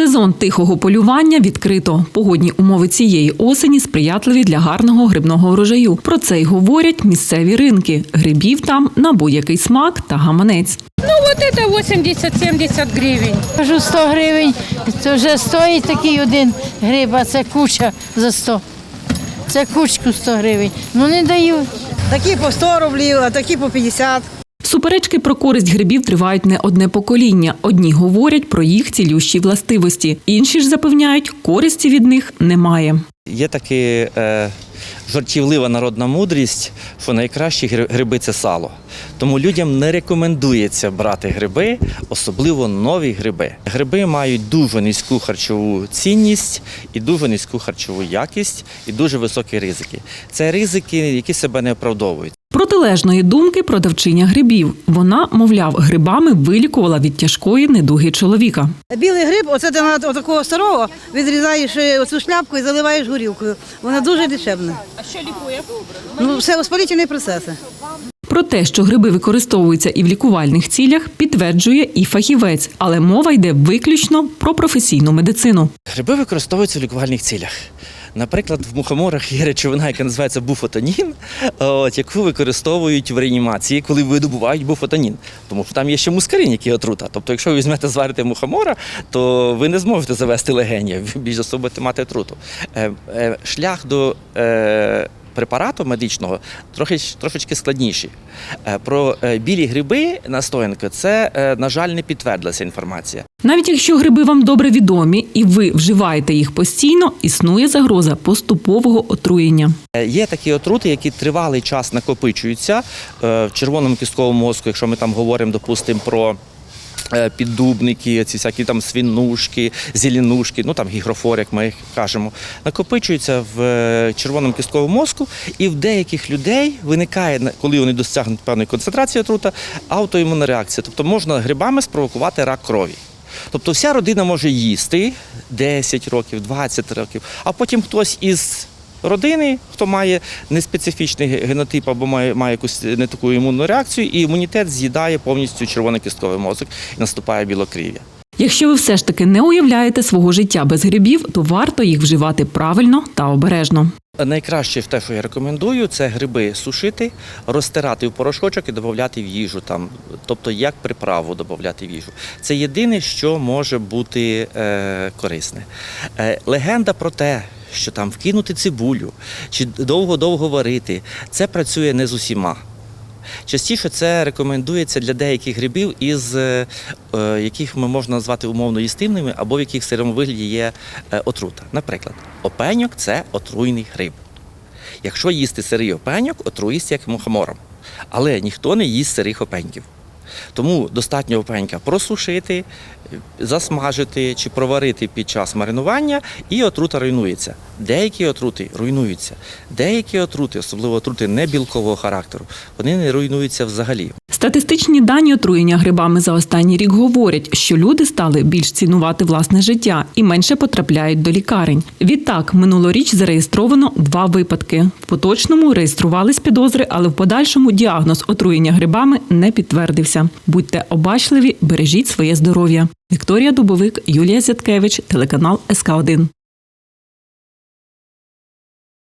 Сезон тихого полювання відкрито. Погодні умови цієї осені сприятливі для гарного грибного врожаю. Про це й говорять місцеві ринки. Грибів там на будь-який смак та гаманець. Ну вот это 80-70 гривен. Кажу 100 гривень, це вже стоїть такий один гриб, а це куча за 100. Це кучку 100 гривень. Ну не дають. Такі по 100 рублів, а такі по 50. Суперечки про користь грибів тривають не одне покоління. Одні говорять про їх цілющі властивості, інші ж запевняють, користі від них немає. Є таки е, жартівлива народна мудрість, що найкращі гри- гриби це сало. Тому людям не рекомендується брати гриби, особливо нові гриби. Гриби мають дуже низьку харчову цінність і дуже низьку харчову якість, і дуже високі ризики. Це ризики, які себе не оправдовують. Протилежної думки продавчиня грибів. Вона, мовляв, грибами вилікувала від тяжкої недуги чоловіка. Білий гриб, оце ти на такого старого відрізаєш е, оцю шляпку і заливаєш горілкою. Вона дуже лічебна. А що лікує? Ну, все воспалительні процеси. Про те, що гриби використовуються і в лікувальних цілях, підтверджує і фахівець, але мова йде виключно про професійну медицину. Гриби використовуються в лікувальних цілях. Наприклад, в мухоморах є речовина, яка називається буфотанін, от, яку використовують в реанімації, коли видобувають буфотанін. Тому що там є ще мускарин, який отрута. Тобто, якщо ви візьмете зварите мухомора, то ви не зможете завести легені, більш за мати отруту. Е, е, шлях до е, препарату медичного трохи, трошечки складніший. Е, про е, білі гриби настоянки, це, е, на жаль, не підтвердилася інформація. Навіть якщо гриби вам добре відомі і ви вживаєте їх постійно, існує загроза поступового отруєння. Є такі отрути, які тривалий час накопичуються в червоному кістковому мозку, якщо ми там говоримо, допустимо, про. Е, Піддубники, ці всякі там свинушки, зеленушки, ну там гігрофор, як ми їх кажемо, накопичуються в е, червоному кістковому мозку, і в деяких людей виникає, коли вони досягнуть певної концентрації отрута, аутоімунна реакція. Тобто можна грибами спровокувати рак крові. Тобто вся родина може їсти 10 років, 20 років, а потім хтось із родини, хто має неспецифічний ге- генотип або має, має якусь не таку імунну реакцію, і імунітет з'їдає повністю червоно-кістковий мозок і наступає білокрів'я. Якщо ви все ж таки не уявляєте свого життя без грибів, то варто їх вживати правильно та обережно. Найкраще в те, що я рекомендую, це гриби сушити, розтирати в порошочок і додати в їжу, там, тобто як приправу додати в їжу. Це єдине, що може бути е, корисне. Е, легенда про те, що там вкинути цибулю чи довго-довго варити, це працює не з усіма. Частіше це рекомендується для деяких грибів, із е, е, яких можна назвати умовно їстивними, або в яких в сирому вигляді є е, отрута. Наприклад, опеньок це отруйний гриб. Якщо їсти сирий опеньок, отруїться як мухомором. Але ніхто не їсть сирих опеньків. Тому достатньо опенька просушити, засмажити чи проварити під час маринування, і отрута руйнується. Деякі отрути руйнуються. Деякі отрути, особливо отрути небілкового характеру, вони не руйнуються взагалі. Статистичні дані отруєння грибами за останній рік говорять, що люди стали більш цінувати власне життя і менше потрапляють до лікарень. Відтак, минулоріч зареєстровано два випадки. В поточному реєструвались підозри, але в подальшому діагноз отруєння грибами не підтвердився. Будьте обачливі, бережіть своє здоров'я. Вікторія Дубовик, Юлія Зяткевич, телеканал СК 1